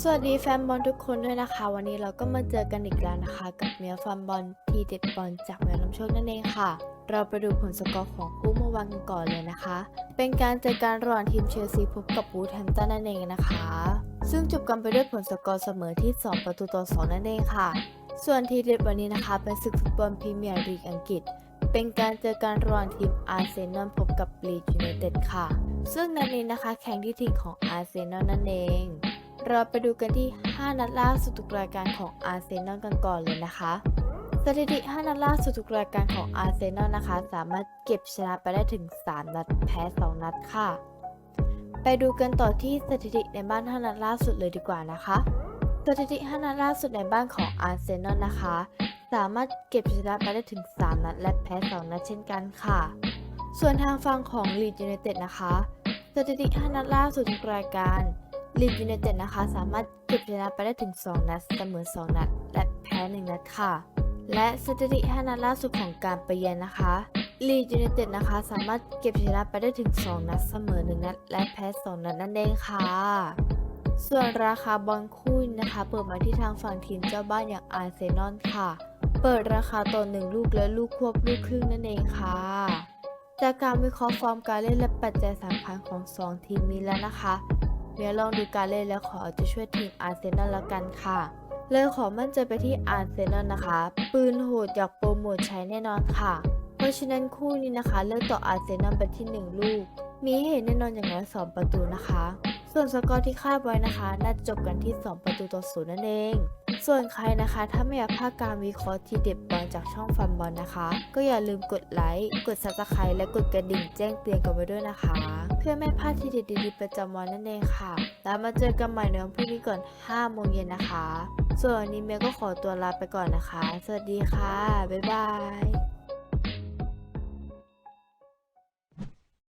สวัสดีแฟนบอลทุกคนด้วยนะคะ วันนี้เราก็มาเจอกันอีกแล้วนะคะ กับเมียแฟนบอลทีเด็ดบอลจากเมียลำโชคนั่นเองค่ะ เราไปดูผลสกอร์ของคู่เมื่อวานกันก่อนเลยนะคะ เป็นการเจอกันระหว่างทีมเชลซีพบกับวูแฮมตันนั่นเองนะคะ ซึ่งจบกันไปด้วยผลสกอร์เสมอที่ 2 ประตูต่อ 2 นั่นเองค่ะ ส่วนทีเด็ดวันนี้นะคะเป็นศึกฟุตบอลพรีเมียร์ลีกอังกฤษ เป็นการเจอกันระหว่างทีมอาร์เซนอลพบกับลีดยูไนเต็ดค่ะ ซึ่งนัดนี้นะคะแข่งที่ถิ่นของอาร์เซนอลนั่นเอง เราไปดูกันที่ 5 นัดล่าสุดทุกรายการของอาร์เซนอลกันก่อนเลยนะคะสถิติ 5 นัดล่าสุดทุกรายการของอาร์เซนอลนะคะ สามารถเก็บชนะไปได้ถึง 3 นัดแพ้ 2 นัดค่ะ ไปดูกันต่อที่สถิติในบ้าน 5 นัดล่าสุดเลยดีกว่านะคะ สถิติ 5 นัดล่าสุดในบ้านของอาร์เซนอลนะคะ สามารถเก็บชนะไปได้ถึง 3 นัดและแพ้ 2 นัดเช่นกันค่ะ ส่วนทางฝั่งของลีดยูไนเต็ดนะคะ สถิติ 5 นัดล่าสุดทุกรายการ ลีดยูไนเต็ดนะคะ สามารถเก็บชนะไปได้ถึง 2 นัดเสมอ 2 นัด และแพ้ 1 นัดค่ะ และสถิติ 5 นัดล่าสุดของการไปเยือนนะคะลีดยูไนเต็ดนะคะ สามารถเก็บชนะไปได้ถึง 2 นัดเสมอ 1 นัด และแพ้ 2 นัดนั่นเองค่ะ ส่วนราคาบอลคู่นะคะ เปิดมาที่ทางฝั่งทีมเจ้าบ้านอย่างอาร์เซนอลค่ะ เปิดราคาต่อหนึ่งลูกและลูกควบลูกครึ่งนั่นเองค่ะจากการวิเคราะห์ฟอร์มการเล่นและปัจจัยสำคัญของ 2 ทีมนี้แล้วนะคะ เมียลองดูการเล่นแล้วขอจะช่วยทีมอาร์เซนอลละกันค่ะ เลยขอมั่นใจไปที่อาร์เซนอลนะคะ ปืนโหดอยากโปรโมทใช้แน่นอนค่ะ เพราะฉะนั้นคู่นี้นะคะ เลือกต่ออาร์เซนอลไปที่ 1 ลูก มีเห็นแน่นอนอย่างน้อย2ประตูนะคะ ส่วนสกอร์ที่คาดไว้นะคะ น่าจะจบกันที่ 2 ประตูต่อศูนย์นั่นเอง ส่วนใครนะคะ ถ้าไม่อยากพลาดการวิเคราะห์ทีเด็ดบอลจากช่องฟันบอลนะคะ ก็อย่าลืมกดไลค์กดซับสไครต์และกดกระดิ่งแจ้งเตือนกันไว้ด้วยนะคะ เพื่อไม่พลาดทีเด็ดดีๆประจำวันนั่นเองค่ะ แล้วมาเจอกันใหม่ในวันพรุ่งนี้ก่อน5โมงเย็นนะคะ ส่วนวันนี้เมย์ก็ขอตัวลาไปก่อนนะคะ สวัสดีค่ะบ๊ายบาย